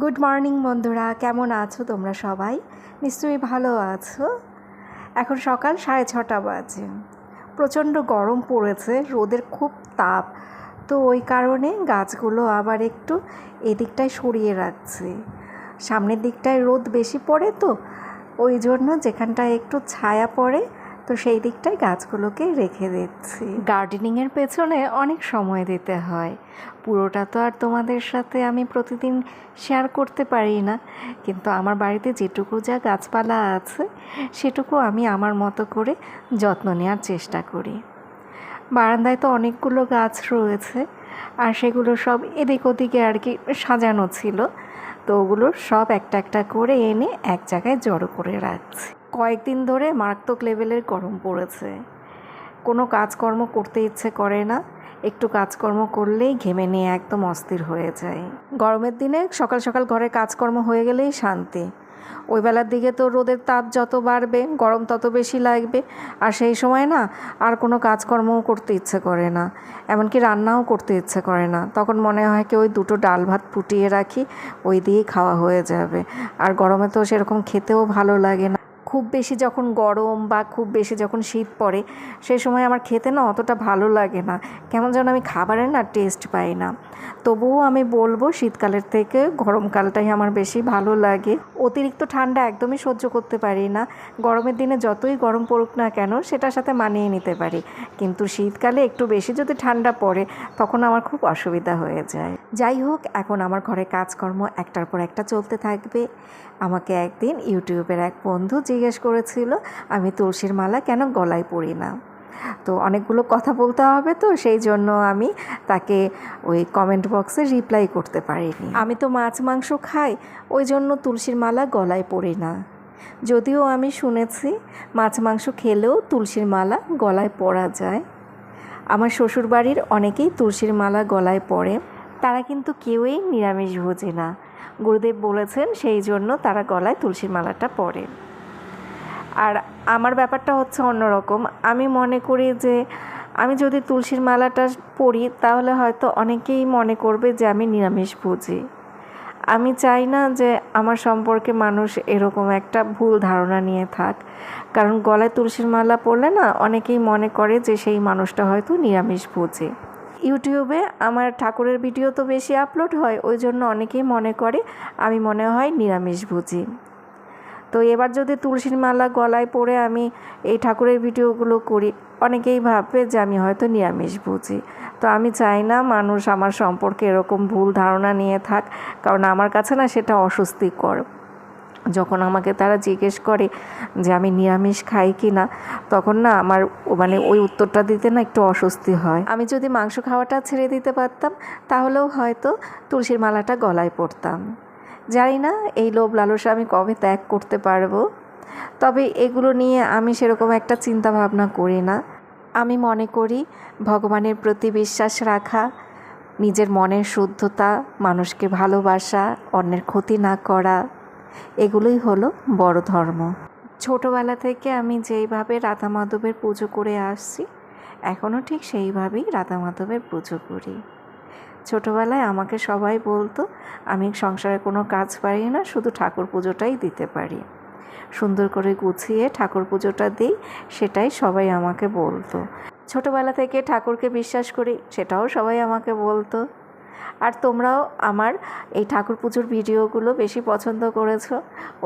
Good morning বন্ধুরা। কেমন আছো তোমরা সবাই? নিশ্চয়ই ভালো আছো। এখন সকাল সাড়ে ছটা বাজে। প্রচণ্ড গরম পড়েছে, রোদের খুব তাপ। তো ওই কারণে গাছগুলো আবার একটু এদিকটায় সরিয়ে রাখছি। সামনের দিকটায় রোদ বেশি পড়ে তো, ওই জন্য যেখানটায় একটু ছায়া পড়ে তো সেই দিকটায় গাছগুলোকে রেখে দিচ্ছি। গার্ডেনিংয়ের পেছনে অনেক সময় দিতে হয়। পুরোটা তো আর তোমাদের সাথে আমি প্রতিদিন শেয়ার করতে পারি না। কিন্তু আমার বাড়িতে যেটুকু যা গাছপালা আছে, সেটুকু আমি আমার মতো করে যত্ন নেওয়ার চেষ্টা করি। বারান্দায় তো অনেকগুলো গাছ রয়েছে, আর সেগুলো সব এদিক ওদিকে আর কি সাজানো ছিল। তো ওগুলো সব একটা একটা করে এনে এক জায়গায় জড়ো করে রাখছি। কয়েকদিন ধরে মারাত্মক লেভেলের গরম পড়েছে। কোনো কাজকর্ম করতে ইচ্ছে করে না। একটু কাজকর্ম করলেই ঘেমে নিয়ে একদম অস্থির হয়ে যায়। গরমের দিনে সকাল সকাল ঘরে কাজকর্ম হয়ে গেলেই শান্তি। ওই বেলার দিকে তো রোদের তাপ যত বাড়বে, গরম তত বেশি লাগবে। আর সেই সময় না, আর কোনো কাজকর্মও করতে ইচ্ছে করে না। এমনকি রান্নাও করতে ইচ্ছে করে না। তখন মনে হয় কি ওই দুটো ডাল ভাত ফুটিয়ে রাখি, ওই দিয়েই খাওয়া হয়ে যাবে। আর গরমে তো সেরকম খেতেও ভালো লাগে না। খুব বেশি যখন গরম বা খুব বেশি যখন শীত পড়ে সেই সময় আমার খেতে না অতটা ভালো লাগে না। কেমন যেন আমি খাবারের না টেস্ট পাই না। তবুও আমি বলব শীতকালের থেকে গরমকালটাই আমার বেশি ভালো লাগে। অতিরিক্ত ঠান্ডা একদমই সহ্য করতে পারি না। গরমের দিনে যতই গরম পড়ুক না কেন, সেটার সাথে মানিয়ে নিতে পারি। কিন্তু শীতকালে একটু বেশি যদি ঠান্ডা পড়ে, তখন আমার খুব অসুবিধা হয়ে যায়। যাই হোক, এখন আমার ঘরে কাজকর্ম একটার পর একটা চলতে থাকবে। আমাকে একদিন ইউটিউবের এক বন্ধু জিজ্ঞেস করেছিল, আমি তুলসীর মালা কেন গলায় পরি না? তো অনেকগুলো কথা বলতে হবে তো, সেই জন্য আমি তাকে ওই কমেন্ট বক্সে রিপ্লাই করতে পারিনি। আমি তো মাছ মাংস খাই, ওই জন্য তুলসীর মালা গলায় পরি না। যদিও আমি শুনেছি মাছ মাংস খেলেও তুলসীর মালা গলায় পরা যায়। আমার শ্বশুরবাড়ির অনেকেই তুলসীর মালা গলায় পরে, তারা কিন্তু কেউই নিরামিষ ভোজে না। গুরুদেব বলেছেন সেই জন্য তারা গলায় তুলসীর মালাটা পরে। আর আমার ব্যাপারটা হচ্ছে অন্যরকম। আমি মনে করি যে, আমি যদি তুলসীর মালাটা পরি, তাহলে হয়তো অনেকেই মনে করবে যে, আমি নিরামিষ ভোজি। আমি চাই না যে, আমার সম্পর্কে মানুষ এরকম একটা ভুল ধারণা নিয়ে থাক। কারণ গলায় তুলসীর মালা পরলে না, অনেকেই মনে করে যে, সেই মানুষটা হয়তো নিরামিষ ভোজে। ইউটিউবে আমার ঠাকুরের ভিডিও তো বেশি আপলোড হয়, ওই জন্য অনেকেই মনে করে, আমি মনে হয় নিরামিষ ভুজি। তো এবার যদি তুলসীর মালা গলায় পরে আমি এই ঠাকুরের ভিডিওগুলো করি, অনেকেই ভাববে যে আমি হয়তো নিরামিষ বুঝি তো আমি চাই না মানুষ আমার সম্পর্কে এরকম ভুল ধারণা নিয়ে থাক, কারণ আমার কাছে না সেটা অস্বস্তিকর। যখন আমাকে তারা জিজ্ঞেস করে যে আমি নিরামিষ খাই কি না তখন না আমার মানে ওই উত্তরটা দিতে না একটু অস্বস্তি হয়। আমি যদি মাংস খাওয়াটা ছেড়ে দিতে পারতাম, তাহলেও হয়তো তুলসীর মালাটা গলায় পড়তাম জানি না এই লোভ লালসা আমি কবে ত্যাগ করতে পারব। তবে এগুলো নিয়ে আমি সেরকম একটা চিন্তা ভাবনা করি না। আমি মনে করি ভগবানের প্রতি বিশ্বাস রাখা, নিজের মনের শুদ্ধতা, মানুষকে ভালোবাসা, অন্যের ক্ষতি না করা, এগুলোই হলো বড় ধর্ম। ছোটোবেলা থেকে আমি যেইভাবে রাধা মাধবের পুজো করে আসছি এখনও ঠিক সেইভাবেই রাধা মাধবের পুজো করি। ছোটোবেলায় আমাকে সবাই বলতো, আমি সংসারে কোনো কাজ পারি না, শুধু ঠাকুর পুজোটাই দিতে পারি। সুন্দর করে গুছিয়ে ঠাকুর পুজোটা দিই, সেটাই সবাই আমাকে বলতো। ছোটোবেলা থেকে ঠাকুরকে বিশ্বাস করি, সেটাও সবাই আমাকে বলতো। আর তোমরাও আমার এই ঠাকুর পুজোর ভিডিওগুলো বেশি পছন্দ করেছ,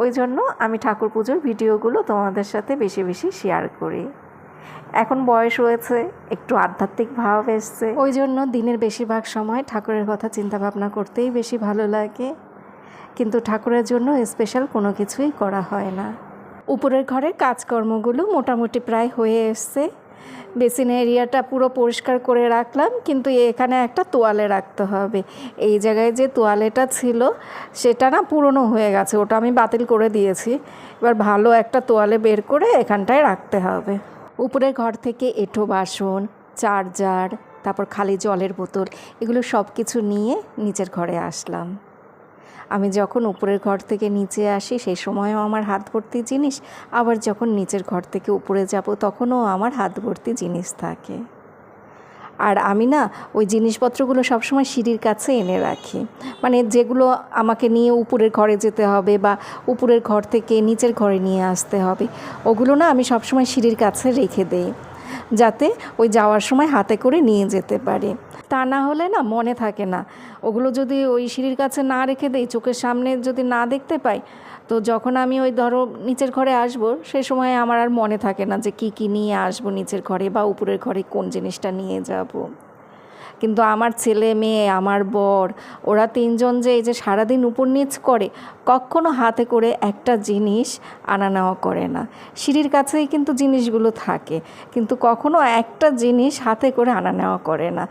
ওই জন্য আমি ঠাকুর পুজোর ভিডিওগুলো তোমাদের সাথে বেশি বেশি শেয়ার করি। এখন বয়স হয়েছে, একটু আধ্যাত্মিক ভাব এসছে। ওই জন্য দিনের বেশিরভাগ সময় ঠাকুরের কথা চিন্তা ভাবনা করতেই বেশি ভালো লাগে। কিন্তু ঠাকুরের জন্য স্পেশাল কোনো কিছুই করা হয় না। উপরের ঘরের কাজকর্মগুলো মোটামুটি প্রায় হয়ে এসছে। বেসিন এরিয়াটা পুরো পরিষ্কার করে রাখলাম, কিন্তু এখানে একটা তোয়ালে রাখতে হবে। এই জায়গায় যে তোয়ালেটা ছিল, সেটা না পুরনো হয়ে গেছে, ওটা আমি বাতিল করে দিয়েছি। এবার ভালো একটা তোয়ালে বের করে এখানটায় রাখতে হবে। উপরের ঘর থেকে এঁটো বাসন, চার্জার, তারপর খালি জলের বোতল, এগুলো সব কিছু নিয়ে নিচের ঘরে আসলাম। আমি যখন উপরের ঘর থেকে নিচে আসি সেই সময়ও আমার হাত ভর্তি জিনিস, আবার যখন নিচের ঘর থেকে উপরে যাব, তখনও আমার হাত ভর্তি জিনিস থাকে। আর আমি না ওই জিনিসপত্রগুলো সবসময় সিঁড়ির কাছে এনে রাখি। মানে যেগুলো আমাকে নিয়ে উপরের ঘরে যেতে হবে বা উপরের ঘর থেকে নিচের ঘরে নিয়ে আসতে হবে, ওগুলো না আমি সবসময় সিঁড়ির কাছে রেখে দেই। যাতে ওই যাওয়ার সময় হাতে করে নিয়ে যেতে পারি। তা না হলে না মনে থাকে না। ওগুলো যদি ওই সিঁড়ির কাছে না রেখে দেই, চোখের সামনে যদি না দেখতে পাই, তো যখন আমি ওই ধরো নিচের ঘরে আসব, সে সময় আমার আর মনে থাকে না যে কি কি নিয়ে আসব নিচের ঘরে বা উপরের ঘরে কোন জিনিসটা নিয়ে যাব। কিন্তু আমার ছেলে, মেয়ে, আমার বর, ওরা তিনজন যে এই যে সারাদিন উপর নিচ করে, কখনো হাতে করে একটা জিনিস আনা নেওয়া করে না। সিঁড়ির কাছেই কিন্তু জিনিসগুলো থাকে, কিন্তু কখনো একটা জিনিস হাতে করে আনা নেওয়া করে না।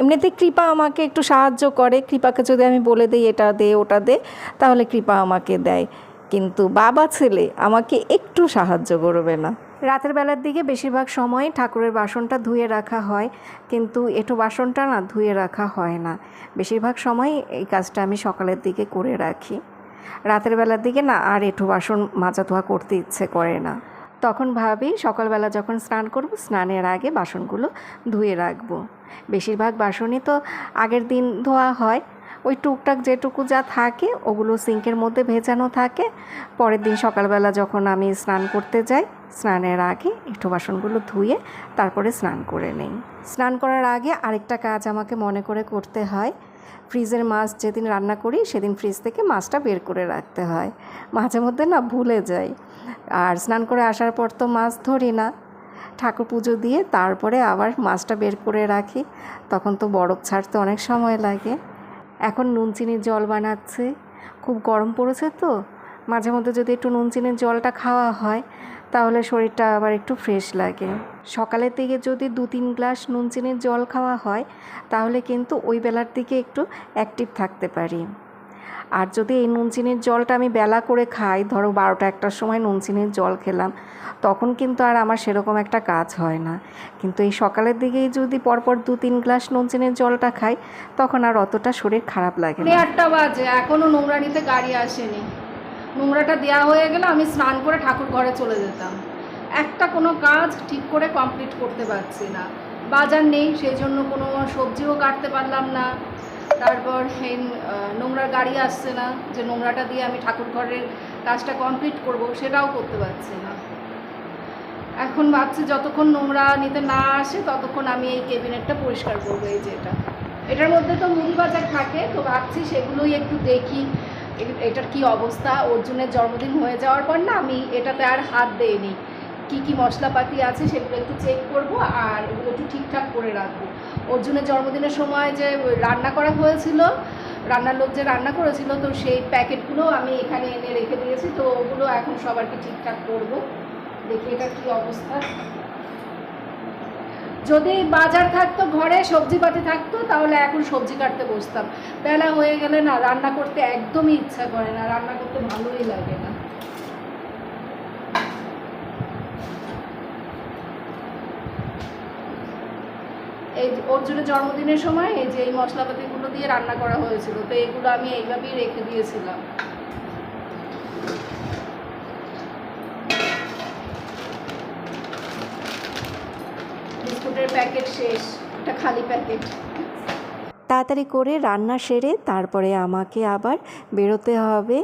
এমনিতে কৃপা আমাকে একটু সাহায্য করে, কৃপাকে যদি আমি বলে দিই এটা দে, ওটা দে, তাহলে কৃপা আমাকে দেয়। কিন্তু বাবা, ছেলে আমাকে একটু সাহায্য করবে না। রাতের বেলার দিকে বেশিরভাগ সময় ঠাকুরের বাসনটা ধুয়ে রাখা হয়, কিন্তু এঁটো বাসনটা না ধুয়ে রাখা হয় না। বেশিরভাগ সময় এই কাজটা আমি সকালের দিকে করে রাখি। রাতের বেলার দিকে না আর এঁটো বাসন মাজা ধোয়া করতে ইচ্ছে করে না। তখন ভাবি, সকালবেলা যখন স্নান করব, স্নানের আগে বাসনগুলো ধুয়ে রাখব। বেশিরভাগ বাসনই তো আগের দিন ধোয়া হয়। ওই টুকটাক যেটুকু যা থাকে, ওগুলো সিঙ্কের মধ্যে ভেজানো থাকে। পরের দিন সকালবেলা যখন আমি স্নান করতে যাই স্নানের আগে একটু বাসনগুলো ধুয়ে তারপরে স্নান করে নেই। স্নান করার আগে আরেকটা কাজ আমাকে মনে করে করতে হয়। ফ্রিজের মাছ যেদিন রান্না করি, সেদিন ফ্রিজ থেকে মাছটা বের করে রাখতে হয়। মাঝে মধ্যে না ভুলে যাই। আর স্নান করে আসার পর তো মাছ ধরি না। ঠাকুর পুজো দিয়ে তারপরে আবার মাছটা বের করে রাখি। তখন তো বরফ ছাড়তে অনেক সময় লাগে। এখন নুন, চিনির জল বানাচ্ছে। খুব গরম পড়েছে তো। মাঝে মধ্যে যদি একটু নুন, চিনির জলটা খাওয়া হয় তাহলে শরীরটা আবার একটু ফ্রেশ লাগে। সকালের দিকে যদি দু তিন গ্লাস নুন চিনির জল খাওয়া হয়, তাহলে কিন্তু ওই বেলার দিকে একটু অ্যাক্টিভ থাকতে পারি। আর যদি এই নুন চিনির জলটা আমি বেলা করে খাই, ধরো বারোটা একটার সময় নুন চিনির জল খেলাম, তখন কিন্তু আর আমার সেরকম একটা কাজ হয় না। কিন্তু এই সকালের দিকেই যদি পরপর দু তিন গ্লাস নুন চিনির জলটা খাই, তখন আর অতটা শরীর খারাপ লাগে আটটা বাজে, এখনও নোংরা নিতে গাড়ি আসেনি। নোংরাটা দেওয়া হয়ে গেলে আমি স্নান করে ঠাকুর ঘরে চলে যেতাম। একটা কোনো কাজ ঠিক করে কমপ্লিট করতে পারছি না। বাজার নেই সেই জন্য কোনো সবজিও কাটতে পারলাম না। তারপর আহ, নোংরার গাড়ি আসছে না যে নোংরাটা দিয়ে আমি ঠাকুর ঘরের কাজটা কমপ্লিট করব সেটাও করতে পারছি না। এখন ভাবছি যতক্ষণ নোংরা নিতে না আসে ততক্ষণ আমি এই কেবিনেটটা পরিষ্কার করব এই যেটা এটার মধ্যে তো মুড়ি বাজার থাকে তো ভাবছি সেগুলোই একটু দেখি। এটার কি অবস্থা? অর্জুনের জন্মদিন হয়ে যাওয়ার পর না আমি এটাতে আর হাত দেইনি। কি কি মশলাপাতি আছে সেগুলো একটু চেক করব আর এগুলো একটু ঠিকঠাক করে রাখব। অর্জুনের জন্মদিনের সময় যে রান্না করা হয়েছিল, রান্নার লোক যে রান্না করেছিল, তো সেই প্যাকেটগুলো আমি এখানে এনে রেখে দিয়েছি। তো ওগুলো এখন সবারকে ঠিকঠাক করব। দেখি এটা কি অবস্থা। যদি বাজার থাকতো, ঘরে সবজিপাতি থাকতো, তাহলে এখন সবজি কাটতে বসতাম। বেলা হয়ে গেলে না, রান্না করতে একদমই ইচ্ছা করে না, রান্না করতে ভালোই লাগে না। এই অর্জুনের জন্মদিনের সময় এই যে এই মশলাপাতিগুলো দিয়ে রান্না করা হয়েছিল, তো এগুলো আমি এইভাবেই রেখে দিয়েছিলাম। প্যাকেট শেষ এটা খালি প্যাকেট। তাড়াতাড়ি করে রান্না সেরে তারপরে আমাকে আবার বেরোতে হবে।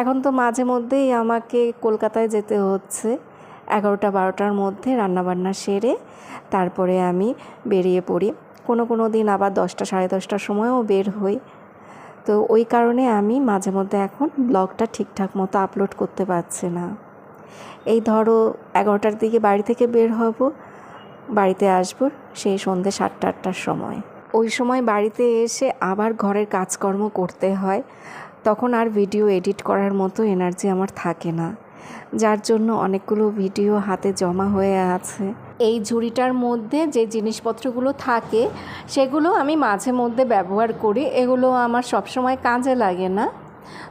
এখন তো মাঝে মধ্যেই আমাকে কলকাতায় যেতে হচ্ছে। এগারোটা বারোটার মধ্যে রান্নাবান্না সেরে তারপরে আমি বেরিয়ে পড়ি। কোনো কোনো দিন আবার দশটা, সাড়ে দশটার সময়ও বের হই। তো ওই কারণে আমি মাঝে মধ্যে এখন ব্লগটা ঠিকঠাক মতো আপলোড করতে পারছি না। এই ধরো এগারোটার দিকে বাড়ি থেকে বের হব। বাড়িতে আসব সেই সন্ধ্যে সাতটা আটটার সময়। ওই সময় বাড়িতে এসে আবার ঘরের কাজকর্ম করতে হয়। তখন আর ভিডিও এডিট করার মতো এনার্জি আমার থাকে না। যার জন্য অনেকগুলো ভিডিও হাতে জমা হয়ে আছে। এই ঝুড়িটার মধ্যে যে জিনিসপত্রগুলো থাকে, সেগুলো আমি মাঝে মধ্যে ব্যবহার করি। এগুলো আমার সবসময় কাজে লাগে না।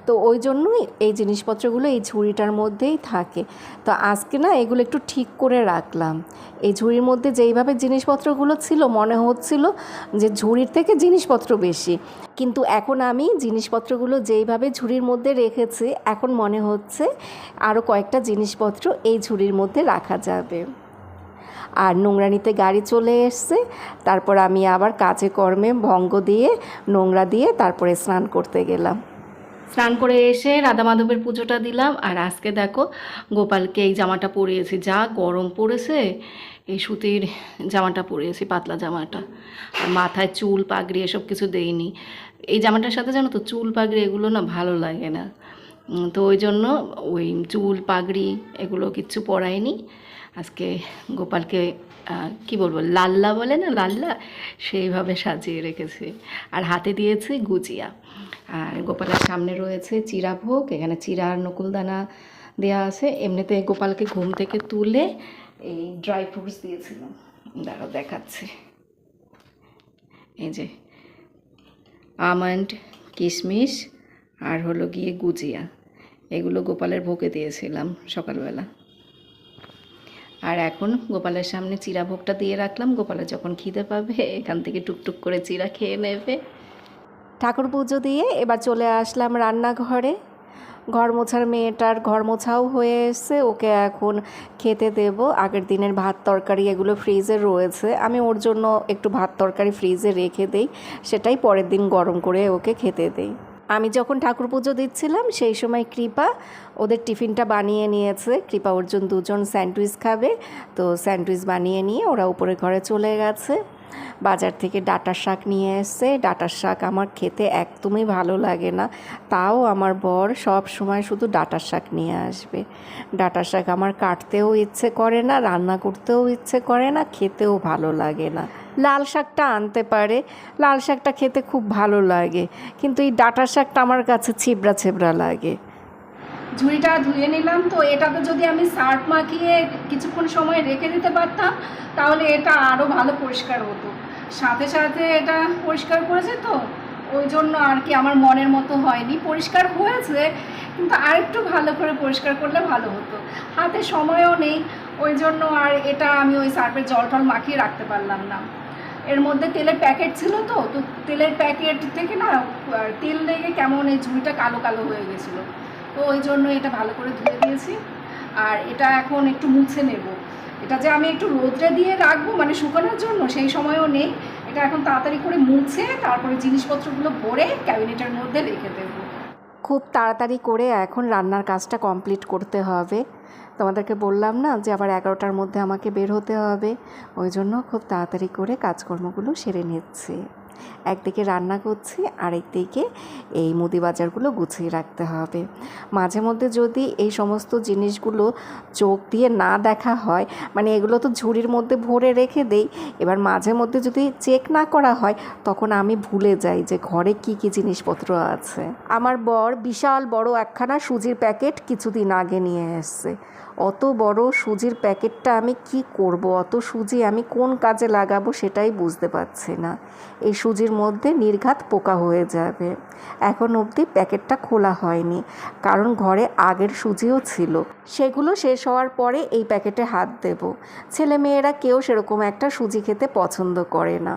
তো ওই জন্যই এই জিনিসপত্রগুলো এই ঝুড়িটার মধ্যেই থাকে। তো আজকে না এগুলো একটু ঠিক করে রাখলাম। এই ঝুড়ির মধ্যে যেইভাবে জিনিসপত্রগুলো ছিল, মনে হচ্ছিল যে ঝুড়ির থেকে জিনিসপত্র বেশি। কিন্তু এখন আমি জিনিসপত্রগুলো যেইভাবে ঝুড়ির মধ্যে রেখেছি, এখন মনে হচ্ছে আরও কয়েকটা জিনিসপত্র এই ঝুড়ির মধ্যে রাখা যাবে। আর নোংরানিতে গাড়ি চলে এসছে, তারপর আমি আবার কাজে কর্মে ভঙ্গ দিয়ে, নোংরা দিয়ে তারপরে স্নান করতে গেলাম। স্নান করে এসে রাধা মাধবের পুজোটা দিলাম। আর আজকে দেখো, গোপালকে এই জামাটা পরিয়েছি। যা গরম পড়েছে, এই সুতির জামাটা পরিয়েছি, পাতলা জামাটা। আর মাথায় চুল, পাগড়ি এসব কিছু দেইনি। এই জামাটার সাথে জানো তো, চুল, পাগড়ি এগুলো না ভালো লাগে না। তো ওই জন্য ওই চুল, পাগড়ি এগুলো কিচ্ছু পরাইনি। আজকে গোপালকে কি বলব, লাল্লা বলে না, লাল্লা? সেইভাবে সাজিয়ে রেখেছি। আর হাতে দিয়েছি গুজিয়া। আর গোপালের সামনে রয়েছে চিরাভোগ এখানে চিরা আর নকুলদানা দেওয়া আছে। এমনিতে গোপালকে ঘুম থেকে তুলে এই ড্রাই ফ্রুটস দিয়েছিলাম। দাঁড়াও, দেখাচ্ছি। এই যে আমন্ড কিশমিশ, আর হলো গিয়ে গুজিয়া। এগুলো গোপালের ভোগে দিয়েছিলাম সকালবেলা। আর এখন গোপালের সামনে চিরা ভোগটা দিয়ে রাখলাম। গোপালের যখন খিদে পাবে, এখান থেকে টুকটুক করে চিরা খেয়ে নেবে। ঠাকুর পুজো দিয়ে এবার চলে আসলাম রান্নাঘরে। ঘর মোছার মেয়েটার ঘর মোছাও হয়ে এসছে। ওকে এখন খেতে দেব। আগের দিনের ভাত তরকারি এগুলো ফ্রিজে রয়েছে। আমি ওর জন্য একটু ভাত তরকারি ফ্রিজে রেখে দেই। সেটাই পরের দিন গরম করে ওকে খেতে দেই। আমি যখন ঠাকুর পুজো দিচ্ছিলাম, সেই সময় কৃপা ওদের টিফিনটা বানিয়ে নিয়েছে। কৃপা অর্জুন দুজন স্যান্ডউইচ খাবে, তো স্যান্ডউইচ বানিয়ে নিয়ে ওরা উপরে ঘরে চলে গেছে। বাজার থেকে ডাটার শাক নিয়ে এসছে ডাটার শাক আমার খেতে একদমই ভালো লাগে না। তাও আমার বর সব সময় শুধু ডাটার শাক নিয়ে আসবে। ডাটার শাক আমার কাটতেও ইচ্ছে করে না, রান্না করতেও ইচ্ছে করে না, খেতেও ভালো লাগে না। লাল শাকটা আনতে পারে, লাল শাকটা খেতে খুব ভালো লাগে, কিন্তু এই ডাটার শাকটা আমার কাছে ছিবড়া ছিবড়া লাগে। ঝুড়িটা ধুয়ে নিলাম। তো এটাতে যদি আমি সার্ফ মাখিয়ে কিছুক্ষণ সময় রেখে দিতে পারতাম, তাহলে এটা আরও ভালো পরিষ্কার হতো। সাথে সাথে এটা পরিষ্কার করেছে তো, ওই জন্য আর কি আমার মনের মতো হয়নি। পরিষ্কার হয়েছে, কিন্তু আরেকটু ভালো করে পরিষ্কার করলে ভালো হতো। হাতে সময়ও নেই, ওই জন্য আর এটা আমি ওই সার্ফের জল টল মাখিয়ে রাখতে পারলাম না। এর মধ্যে তেলের প্যাকেট ছিল তো তো তেলের প্যাকেট থেকে না তেল লেগে কেমন এই ঝুড়িটা কালো কালো হয়ে গেছিল। তো ওই জন্য এটা ভালো করে ধুয়ে দিয়েছি। আর এটা এখন একটু মুছে নেব। এটা যে আমি একটু রোদ্রে দিয়ে রাখব মানে শুকানোর জন্য, সেই সময়ও নেই। এটা এখন তাড়াতাড়ি করে মুছে, তারপরে জিনিসপত্রগুলো ভরে ক্যাবিনেটের মধ্যে রেখে দেবো। খুব তাড়াতাড়ি করে এখন রান্নার কাজটা কমপ্লিট করতে হবে। তোমাদেরকে বললাম না যে আবার এগারোটার মধ্যে আমাকে বের হতে হবে। ওই জন্য খুব তাড়াতাড়ি করে কাজকর্মগুলো সেরে নিচ্ছি। একদিকে রান্না করছি, আরেকদিকে এই মুদি বাজারগুলো গুছিয়ে রাখতে হবে। মাঝে মধ্যে যদি এই সমস্ত জিনিসগুলো চোখ দিয়ে না দেখা হয় মানে এগুলো তো ঝুড়ির মধ্যে ভরে রেখে দেই, এবার মাঝে মধ্যে যদি চেক না করা হয়, তখন আমি ভুলে যাই যে ঘরে কি কি জিনিসপত্র আছে। আমার বর বিশাল বড় একখানা সুজির প্যাকেট কিছুদিন আগে নিয়ে এসছে। অত বড় সুজির প্যাকেটটা আমি কি করব? অত সুজি আমি কোন কাজে লাগাবো সেটাই বুঝতে পারছি না। এই সুজির মধ্যে নির্ঘাত পোকা হয়ে যাবে। এখন অবধি প্যাকেটটা খোলা হয়নি, কারণ ঘরে আগের সুজিও ছিল। সেগুলো শেষ হওয়ার পরে এই প্যাকেটে হাত দেব। ছেলে মেয়েরা কেউ সেরকম একটা সুজি খেতে পছন্দ করে না।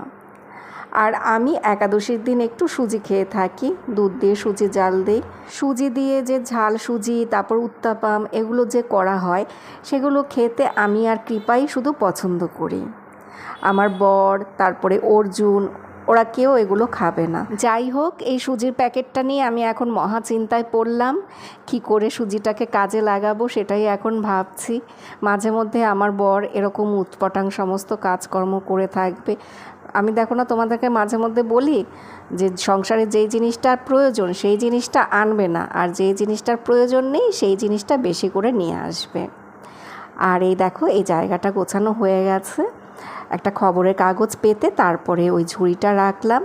আর আমি একাদশীর দিন একটু সুজি খেয়ে থাকি। দুধ দিয়ে সুজি, জাল দিই সুজি দিয়ে যে ঝাল সুজি, তারপর উত্তাপাম, এগুলো যে করা হয়, সেগুলো খেতে আমি আর কৃপাই শুধু পছন্দ করি। আমার বর, তারপরে অর্জুন, ওরা কেউ এগুলো খাবে না। যাই হোক, এই সুজির প্যাকেটটা নিয়ে আমি এখন মহা চিন্তায় পড়লাম। কি করে সুজিটাকে কাজে লাগাবো সেটাই এখন ভাবছি। মাঝে মধ্যে আমার বর এরকম উৎপটাং সমস্ত কাজকর্ম করে থাকবে। আমি দেখো না, তোমাদেরকে মাঝে মধ্যে বলি যে সংসারে যেই জিনিসটার প্রয়োজন, সেই জিনিসটা আনবে না। আর যেই জিনিসটার প্রয়োজন নেই, সেই জিনিসটা বেশি করে নিয়ে আসবে। আর এই দেখো, এই জায়গাটা গোছানো হয়ে গেছে। একটা খবরের কাগজ পেতে তারপরে ওই ঝুড়িটা রাখলাম।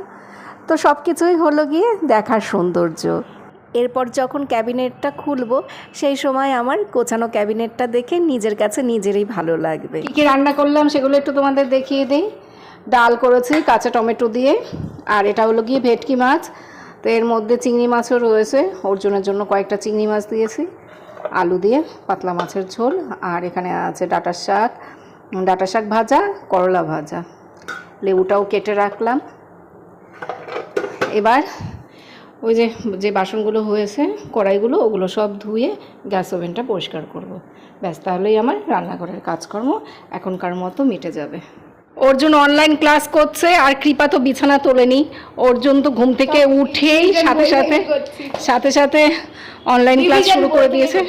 তো সব কিছুই হলো গিয়ে দেখার সৌন্দর্য। এরপর যখন ক্যাবিনেটটা খুলবো, সেই সময় আমার গোছানো ক্যাবিনেটটা দেখে নিজের কাছে নিজেরই ভালো লাগবে। কী কী রান্না করলাম সেগুলো একটু তোমাদের দেখিয়ে দিই। ডাল করেছি, কাঁচা টমেটো দিয়ে। আর এটা হলো গিয়ে ভেটকি মাছ। তো এর মধ্যে চিংড়ি মাছও রয়েছে। অর্জুনের জন্য কয়েকটা চিংড়ি মাছ দিয়েছি, আলু দিয়ে, পাতলা মাছের ঝোল। আর এখানে আছে ডাঁটার শাক। ডাঁটা শাক ভাজা, করলা ভাজা। লেবুটাও কেটে রাখলাম। এবার ওই যে যে বাসনগুলো হয়েছে, কড়াইগুলো, ওগুলো সব ধুয়ে গ্যাস ওভেনটা পরিষ্কার করব। ব্যাস, তাহলেই আমার রান্নাঘরের কাজকর্ম এখনকার মতো মিটে যাবে। অর্জুন অনলাইন ক্লাস করছে আর কৃপা তো বিছানা তোলেনি। অর্জুন তো ঘুম থেকে উঠেই সাথে সাথে সাথে সাথে অনলাইন ক্লাস শুরু করে দিয়েছে।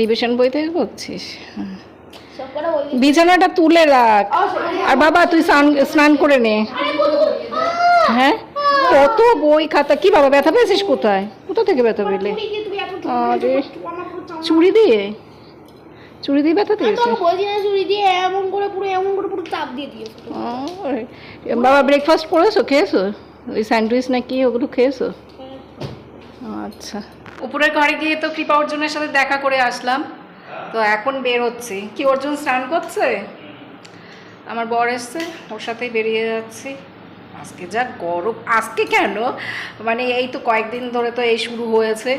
রিভিশন বই থেকে করছিস? বিছানাটা তুলে রাখ। আর বাবা তুই স্নান করে নে। হ্যাঁ? কত বই খাতা। কি বাবা ব্যথা পেয়েছিস কোথায়? কোথা থেকে ব্যথা পেলে? চুড়ি দিয়ে? চুড়ি দিয়ে ব্যথা দিয়েছে? বলছি না চুরি দিয়ে এমন করে পুরো এমন করে পুরো চাপ দিয়ে দিয়েছে বাবা ব্রেকফাস্ট করেছ খেয়েছো? ওই স্যান্ডউইচ না কি ওগুলো খেয়েছো? আচ্ছা। উপরের ঘরে গিয়ে তো কৃপা অর্জুনের সাথে দেখা করে আসলাম। তো এখন বের হচ্ছি। কি অর্জুন স্নান করছে? আমার বর এসছে ওর সাথেই বেরিয়ে যাচ্ছি। আজকে যা গরম আজকে কেন? মানে এই তো কয়েকদিন ধরে তো এই শুরু হয়েছে।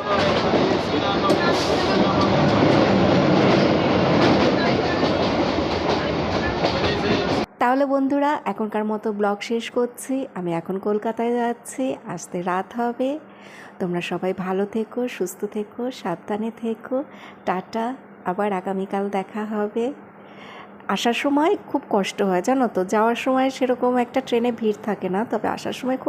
তাহলে বন্ধুরা, এখনকার মতো ব্লগ শেষ করছি। আমি এখন কলকাতায় যাচ্ছি, আসতে রাত হবে। তোমরা সবাই ভালো থেকো, সুস্থ থেকো, সাবধানে থেকো। টাটা, আবার আগামীকাল দেখা হবে। আসার সময় খুব কষ্ট হয়, জানো তো? যাওয়ার সময় সেরকম একটা ট্রেনে ভিড় থাকে না, তবে আসার সময় খুব